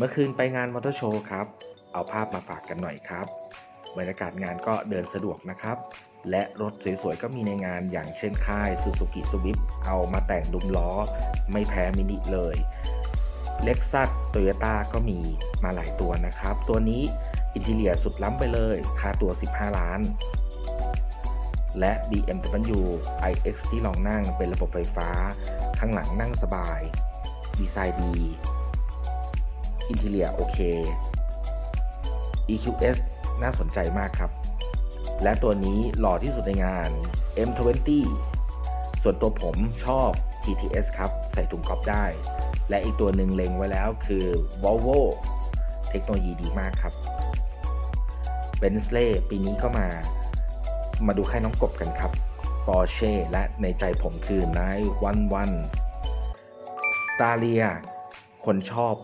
เมื่อคืนไปงานมอเตอร์โชว์ครับ เอาภาพมาฝากกันหน่อยครับ บรรยากาศงานก็เดินสะดวกนะครับ และรถสวยๆ ก็มีในงานอย่างเช่นค่าย Suzuki Swift เอามาแต่งดุมล้อ ไม่แพ้มินิเลยเล็กซัสโตโยต้าก็มีมาหลายตัวนะครับ ตัวนี้อินทีเลียสุดล้ำไปเลย ค่าตัว 15 ล้าน และ BMW iX ที่ลองนั่งเป็นระบบไฟฟ้า ข้างหลังนั่งสบาย ดีไซน์ดี อินเทเลียโอเค EQS น่าสนใจมากครับ และตัวนี้หล่อที่สุดในงาน M20 ส่วนตัวผมชอบ TTS ครับ ใส่ถุงกอล์ฟได้ และอีกตัวหนึ่งเล็งไว้แล้วคือ Volvo เทคโนโลยีดีมากครับ Bentley ปีนี้ก็มา มาดูค่ายน้องกบกันครับ Porsche และในใจผมคือ 911 Staria คนชอบ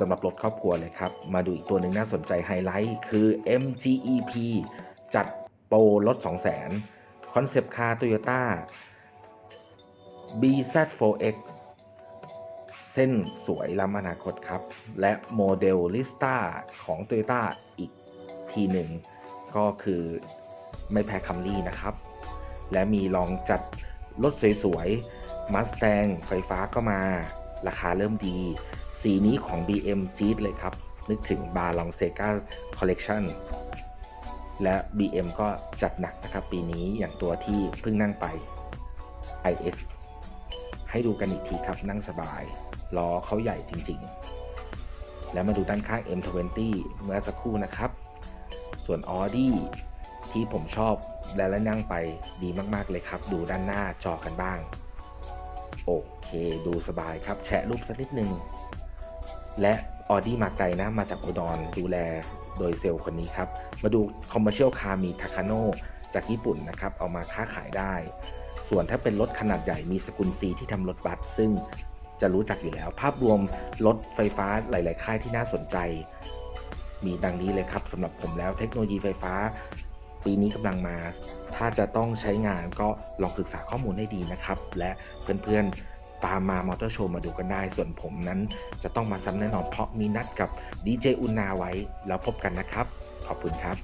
สำหรับรถครอบครัวเลยครับ มาดูอีกตัวหนึ่งน่าสนใจไฮไลท์คือ MGEP จัดโปรลด 200,000คอนเซปต์คาร์ Toyota BZ4X เส้นสวยล้ำอนาคตครับ และโมเดลลิสตาของ Toyota อีกทีหนึ่ง ก็คือไม่แพ้คัมรี่นะครับ และมีลองจัดรถสวยๆ Mustang ไฟฟ้าก็มา ราคาเริ่มดี สีนี้ของ BM จี๊ดเลยครับ นึกถึง b a l o n s e g a Collection และ BM ก็จัดหนักนะครับ ปีนี้อย่างตัวที่เพิ่งนั่งไป iX ให้ดูกันอีกทีครับนั่งสบาย ล้อเขาใหญ่จริงๆ แล้วมาดูด้านข้าง M20 เมื่อสักครู่นะครับ ส่วน Audi ที่ผมชอบและและนั่งไปดีมากๆเลยครับ ดูด้านหน้าจอกันบ้าง โอเคดูสบายครับแชะรูปสักนิดนึง และออดี้มาไกลนะมาจากอุดรดูแลโดยเซลล์คนนี้ครับ มาดูคอมเมอร์เชียลคาร์มีทาคาโนจากญี่ปุ่นนะครับ เอามาค้าขายได้ ส่วนถ้าเป็นรถขนาดใหญ่มีสกุลซีที่ทำรถบัสซึ่งจะรู้จักอยู่แล้ว ภาพรวมรถไฟฟ้าหลาย ๆ ค่ายที่น่าสนใจ มีดังนี้เลยครับสำหรับผมแล้วเทคโนโลยีไฟฟ้า ปีนี้กำลังมา ถ้าจะต้องใช้งานก็ลองศึกษาข้อมูลให้ดีนะครับ และเพื่อนๆ ตามมามอเตอร์โชว์มาดูกันได้ ส่วนผมนั้นจะต้องมาซ้ำแน่นอนเพราะมีนัดกับดีเจอุนาไว้ แล้วพบกันนะครับ ขอบคุณครับ